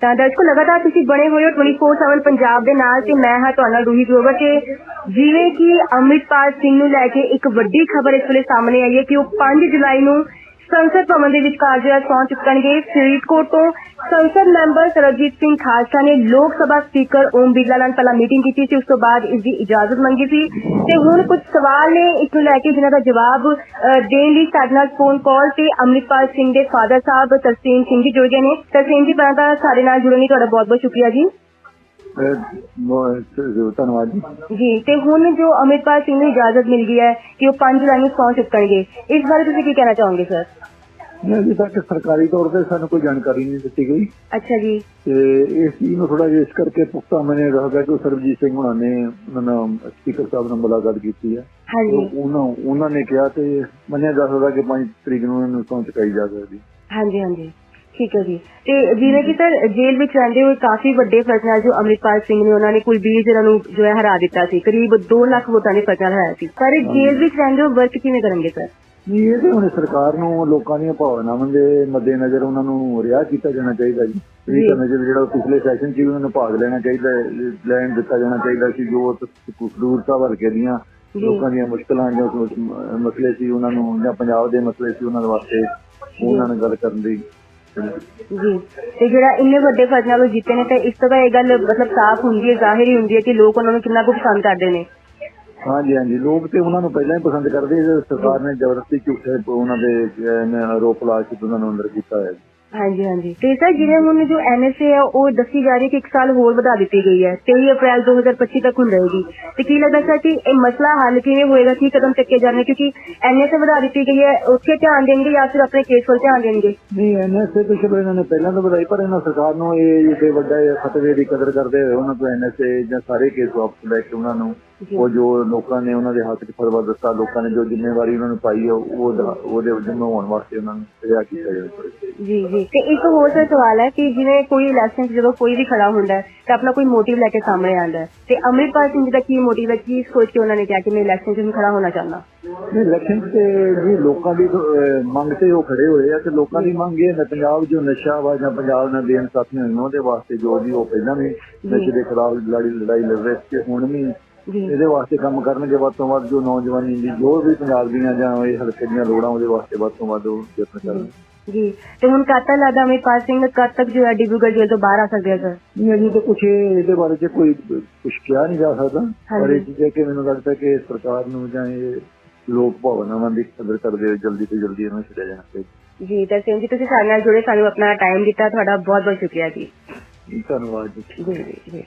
ਤਾਂ ਦਰਸ਼ਕੋ, ਲਗਾਤਾਰ ਤੁਸੀਂ ਬਣੇ ਹੋਏ ਹੋ 24/7 ਪੰਜਾਬ ਦੇ ਨਾਲ ਤੇ ਮੈਂ ਹਾਂ ਤੁਹਾਡਾ ਰੂਹੀ ਗਰੋਵਰ ਤੇ ਜਿਵੇਂ ਕਿ ਅੰਮ੍ਰਿਤਪਾਲ ਸਿੰਘ ਨੂੰ ਲੈ ਕੇ ਇੱਕ ਵੱਡੀ ਖਬਰ ਇਸ ਵੇਲੇ ਸਾਹਮਣੇ ਆਈ ਹੈ ਕਿ ਉਹ 5 ਜੁਲਾਈ ਨੂੰ ਸੰਸਦ ਭਵਨ ਦੇ ਵਿਚਕਾਰ ਜਿਹੜਾ ਸਹੁੰ ਚੁੱਕਣਗੇ। ਫਰੀਦਕੋਟ ਤੋਂ ਸੰਸਦ ਮੈਂਬਰ ਸਰਜੀਤ ਸਿੰਘ ਖਾਲਸਾ ਨੇ ਲੋਕ ਸਭਾ ਸਪੀਕਰ ਓਮ ਬਿਰਲਾ ਨਾਲ ਪਹਿਲਾਂ ਮੀਟਿੰਗ ਕੀਤੀ ਸੀ ਉਸ ਤੋਂ ਬਾਅਦ ਇਸ ਦੀ ਇਜਾਜ਼ਤ ਮੰਗੀ ਸੀ। ਤੇ ਹੁਣ ਕੁਝ ਸਵਾਲ ਨੇ ਇਸ ਨੂੰ ਲੈ ਕੇ ਜਿਨ੍ਹਾਂ ਦਾ ਜਵਾਬ ਅ, ਦੇਣ ਲਈ ਸਾਡੇ ਨਾਲ ਫੋਨ ਕਾਲ ਤੇ ਅੰਮ੍ਰਿਤਪਾਲ ਸਿੰਘ ਦੇ ਫਾਦਰ ਸਾਹਿਬ ਤਰਸੀਮ ਸਿੰਘ ਜੀ ਜੁੜ ਗਏ ਨੇ। ਤਰਸੀਮ ਜੀ ਪਹਿਲਾਂ ਤਾਂ ਸਾਡੇ ਨਾਲ ਜੁੜਨ ਲਈ ਤੁਹਾਡਾ ਬਹੁਤ ਬਹੁਤ ਸ਼ੁਕਰੀਆ ਜੀ। ਅਹ ਬ- ਧੰਨਵਾਦ ਜੀ। ਜੀ ਤੇ ਹੁਣ ਜੋ ਅੰਮ੍ਰਿਤਪਾਲ ਸਿੰਘ ਨੂੰ ਇਜਾਜ਼ਤ ਮਿਲ ਗਈ ਹੈ ਕਿ ਉਹ 5 ਜੁਲਾਈ ਨੂੰ ਸਹੁੰ ਚੁੱਕਣਗੇ। ਇਸ ਬਾਰੇ ਤੁਸੀਂ ਕੀ ਕਹਿਣਾ ਚਾਹੋਗੇ ਸਰ ਨਹੀਂ ਅਜੇ ਤੱਕ ਸਰਕਾਰੀ ਤੌਰ ਤੇ ਸਾਨੂੰ ਕੋਈ ਜਾਣਕਾਰੀ ਨਹੀਂ ਦਿੱਤੀ ਗਈ। ਅੱਛਾ ਜੀ। ਤੇ ਇਸ ਚੀਜ਼ ਨੂੰ ਥੋੜਾ ਜਿਹਾ ਇਸ ਕਰਕੇ ਪੁਖਤਾ ਮੈਨੇ ਰਹਦਾ ਕਿ ਸਰਬਜੀਤ ਸਿੰਘ ਹੁਣਾਂ ਨੇ ਨਾਲ ਸਪੀਕਰ ਸਾਹਿਬ ਨਾਲ ਮੁਲਾਕਾਤ ਕੀਤੀ ਹੈ। ਹਾਂਜੀ। ਉਹ- ਉਹਨਾਂ ਉਹਨਾਂ ਨੇ ਕਿਹਾ ਤੇ ਮੰਨਿਆ ਜਾ ਸਕਦਾ ਕਿ 5 ਤਰੀਕ ਨੂੰ ਇਹਨਾਂ ਨੂੰ ਸਹੁੰ ਚੁਕਾਈ ਜਾ ਸਕਦੀ ਹਾਂਜੀ ਹਾਂਜੀ। ਠੀਕ ਹੈ ਜੀ। ਤੇ ਜਿਵੇਂ ਕਿ ਸਰ ਜੇਲ੍ਹ ਵਿੱਚ ਰਹਿੰਦੇ ਹੋਏ ਕਾਫੀ ਵੱਡੇ ਨਾਲ ਜੋ ਅੰਮ੍ਰਿਤਪਾਲ ਸਿੰਘ ਨੇ ਉਹਨਾਂ ਨੇ ਕੁਲਬੀਰ ਜਨਾਂ ਨੂੰ ਜੋ ਹੈ ਹਰਾ ਦਿੱਤਾ ਸੀ। ਕਰੀਬ 2 ਲੱਖ ਵੋਟਾਂ ਦੇ ਫਰਜ਼ ਨਾਲ ਹਰਾਇਆ ਸੀ। ਪਰ ਇਹ ਜੇਲ੍ਹ ਵਿੱਚ ਰਹਿੰਦੇ ਹੋਏ ਵਰਕ ਕਿਵੇਂ ਕਰਨਗੇ ਸਰ? ਨਹੀਂ ਇਹ ਤੇ ਹੁਣ ਸਰਕਾਰ ਨੂੰ ਲੋਕਾਂ ਦੀਆਂ ਭਾਵਨਾਵਾਂ ਦੇ ਮੱਦੇਨਜ਼ਰ ਉਹਨਾਂ ਨੂੰ ਰਿਹਾ ਕੀਤਾ ਜਾਣਾ ਚਾਹੀਦਾ ਜੀ। ਇਹ ਕਰਨਾ ਚਾਹੀਦਾ ਜਿਹੜਾ ਪਿਛਲੇ ਸੈਸ਼ਨ 'ਚ ਵੀ ਉਹਨਾਂ ਨੂੰ ਭਾਗ ਲੈਣਾ ਚਾਹੀਦਾ ਲੈਣ ਦਿੱਤਾ ਜਾਣਾ ਚਾਹੀਦਾ ਸੀ ਜੋ ਸਾਹਿਬ ਹਲਕੇ ਦੀਆਂ। ਲੋਕਾਂ ਦੀਆਂ ਮੁਸ਼ਕਲਾਂ ਜੋ ਮਸਲੇ ਸੀ ਉਹਨਾਂ ਨੂੰ ਜਾਂ ਪੰਜਾਬ ਦੇ ਮਸਲੇ ਸੀ ਉਹਨਾਂ ਦੇ ਵਾਸਤੇ ਉਹਨਾਂ ਨਾਲ ਗੱਲ ਕਰਨ ਦੀ। ਜੀ। ਤੇ ਜਿਹੜਾ ਇੰਨੇ ਵੱਡੇ ਫਰਜ਼ ਨਾਲ ਜਿੱਤੇ ਨੇ ਤੇ ਇਸ ਤੋਂ ਤਾਂ ਇਹ ਗੱਲ ਮਤਲਬ ਸਾਫ਼ ਹੁੰਦੀ ਹੈ ਜ਼ਾਹਿਰ ਹੀ ਹੁੰਦੀ ਹੈ ਕਿ ਲੋਕ ਉਹਨਾਂ ਨੂੰ ਕਿੰਨਾ ਕੁ ਪਸੰਦ ਕਰਦੇ ਨੇ। ਹਾਂਜੀ ਹਾਂਜੀ। ਲੋਕ ਤੇ ਉਹਨਾਂ ਨੂੰ ਪਹਿਲਾਂ ਹੀ ਪਸੰਦ ਕਰਦੇ ਜੇ ਸਰਕਾਰ ਨੇ ਜ਼ਬਰਦਸਤੀ ਝੂਠੇ ਉਹਨਾਂ ਦੇ ਆਰੋਪ ਲਾ ਕੇ ਉਹਨਾਂ ਨੂੰ ਅੰਦਰ ਕੀਤਾ ਜੀ ਹਾਂਜੀ ਹਾਂਜੀ। ਤੇ ਸਰ ਜਿਵੇਂ ਹੁਣ ਜੋ ਐਨਐਸਏ ਹੈ ਉਹ ਦੱਸੀ ਜਾ ਰਹੀ ਹੈ ਕਿ ਇੱਕ ਸਾਲ ਹੋਰ ਵਧਾ ਦਿੱਤੀ ਗਈ ਹੈ। 23 ਅਪ੍ਰੈਲ 2025 ਤੱਕ ਹੁਣ ਰਹੇਗੀ। ਤੇ ਕੀ ਲੱਗਦਾ ਸਰ ਕਿ ਇਹ ਮਸਲਾ ਹੱਲ ਕਿਵੇਂ ਹੋਏਗਾ ਕੀ ਕਦਮ ਚੱਕੇ ਜਾਣਗੇ? ਕਿਉਂਕਿ ਐਨਐਸਏ ਵਧਾ ਦਿੱਤੀ ਗਈ ਹੈ ਉੱਥੇ ਧਿਆਨ ਦੇਣਗੇ ਜਾਂ ਫਿਰ ਆਪਣੇ ਕੇਸ ਵੱਲ ਧਿਆਨ ਦੇਣਗੇ? ਨਹੀਂ ਐਨਐਸਏ ਤੋਂ ਚਲੋ ਇਹਨਾਂ ਨੇ ਪਹਿਲਾਂ ਤਾਂ ਵਧਾਈ ਪਰ ਇਹਨਾਂ ਸਰਕਾਰ ਨੂੰ ਇਹ ਜਿਹੜੇ ਵੱਡਾ ਫਤਵੇ ਦੀ ਕਦਰ ਕਰਦੇ ਹੋਏ ਉਹਨਾਂ ਤੋਂ ਐਨਐਸਏ ਜਾਂ ਸਾਰੇ ਕੇਸ ਵਾਪਸ ਲੈ ਕੇ ਉਹਨਾਂ ਨੂੰ ਜੀ। ਉਹ ਜੋ ਲੋਕਾਂ ਨੇ ਉਹਨਾਂ ਦੇ ਹੱਥ 'ਚ ਫਰਵਾ ਦਿੱਤਾ ਲੋਕਾਂ ਨੇ ਜੋ ਜ਼ਿੰਮੇਵਾਰੀ ਉਹਨਾਂ ਨੂੰ ਪਾਈ ਹੈ ਉਹ ਉਹਦਾ- ਉਹਦੇ ਜਿੰਮੇ ਹੋਣ ਵਾਸਤੇ ਉਹਨਾਂ ਨੂੰ ਰਿਹਾ ਕੀਤਾ ਜਾਵੇ ਜੀ ਜੀ। ਤੇ ਇੱਕ ਹੋਰ ਸਰ ਸਵਾਲ ਹੈ ਕਿ ਜਿਵੇਂ ਕੋਈ ਇਲੈਕਸ਼ਨ 'ਚ ਜਦੋਂ ਕੋਈ ਵੀ ਖੜਾ ਹੁੰਦਾ ਹੈ ਤਾਂ ਆਪਣਾ ਕੋਈ ਮੋਟਿਵ ਲੈ ਕੇ ਸਾਹਮਣੇ ਆਉਂਦਾ ਹੈ। ਤੇ ਅੰਮ੍ਰਿਤਪਾਲ ਸਿੰਘ ਜੀ ਦਾ ਕੀ ਮੋਟਿਵ ਹੈ? ਕੀ ਸੋਚ ਕੇ ਉਹਨਾਂ ਨੇ ਕਿਹਾ ਕਿ ਮੈਂ ਇਲੈਕਸ਼ਨ 'ਚ ਨਹੀਂ ਖੜਾ ਹੋਣਾ ਚਾਹੁੰਦਾ? ਨਹੀਂ ਇਲੈਕਸ਼ਨ ਤੇ ਵੀ ਲੋਕਾਂ ਦੀ ਅਹ, ਮੰਗ ਤੇ ਉਹ ਖੜੇ ਹੋਏ ਆ ਤੇ ਲੋਕਾਂ ਦੀ ਮੰਗ ਇਹ ਹੈ ਪੰਜਾਬ ਜੋ ਨਸ਼ਾ ਵਾ ਜਾਂ ਪੰਜਾਬ ਨਾਲ ਬੇਇਨਸਾਫੀ ਹੋਈ ਉਹਦੇ ਵਾਸਤੇ ਜੋ ਵੀ ਉਹ ਪਹਿਲਾਂ ਵੀ ਨਸ਼ੇ ਦੇ ਖਿਲਾਫ ਲੜਾਈ ਲੜਾਈ ਲੜ ਰਹੇ ਸੀ ਹੁਣ ਵੀ ਇਹਦੇ ਵਾਸਤੇ ਕੰਮ ਕਰਨਗੇ ਵੱਧ ਤੋਂ ਵੱਧ ਜੋ ਨੌਜਵਾਨੀ ਦੀ ਜੋ ਵੀ ਪੰਜਾਬ ਦੀਆਂ ਜਾਂ ਇਹ ਹਲਕੇ ਦੀਆਂ ਲੋੜਾਂ ਉਹਦੇ ਵਾਸਤੇ ਵੱਧ ਤੋਂ ਵੱਧ ਉਹ ਯਤਨ ਜੀ। ਤੇ ਹੁਣ ਤੱਕ ਲੱਗਦਾ ਅੰਮ੍ਰਿਤਪਾਲ ਸਿੰਘ ਕਦ ਤੱਕ ਜੋ ਹੈ ਜੇਲ੍ਹ ਤੋਂ ਬਾਹਰ ਆ ਸਕਦੇ ਆ ਸਰ? ਨਹੀਂ ਅਜੇ ਤਾਂ ਕੁਝ ਇਹਦੇ ਬਾਰੇ ਚ ਕੋਈ ਕੁਝ ਕਿਹਾ ਨਹੀਂ ਜਾ ਸਕਦਾ। ਪਰ। ਇਹ ਚੀਜ਼ ਹੈ ਕਿ ਮੈਨੂੰ ਲੱਗਦਾ ਕਿ ਸਰਕਾਰ ਨੂੰ ਜਾਂ ਇਹ ਲੋਕ ਭਾਵਨਾਵਾਂ ਦੀ ਕਦਰ ਕਰਦੇ ਹੋਏ ਜਲਦੀ ਤੋਂ ਜਲਦੀ ਇਹਨੂੰ ਛੱਡਿਆ ਜਾਣਾ ਚਾਹੀਦਾ। ਜੀ ਤਾਂ ਸਿੰਘ ਜੀ ਤੁਸੀਂ ਸਾਡੇ ਨਾਲ ਜੁੜੇ ਸਾਨੂੰ ਆਪਣਾ ਟਾਈਮ ਦਿੱਤਾ ਤੁਹਾਡਾ ਬਹੁਤ ਬਹੁਤ ਸ਼ੁਕਰੀਆ ਜੀ। ਧੰਨਵਾਦ ਜੀ ਜੀ।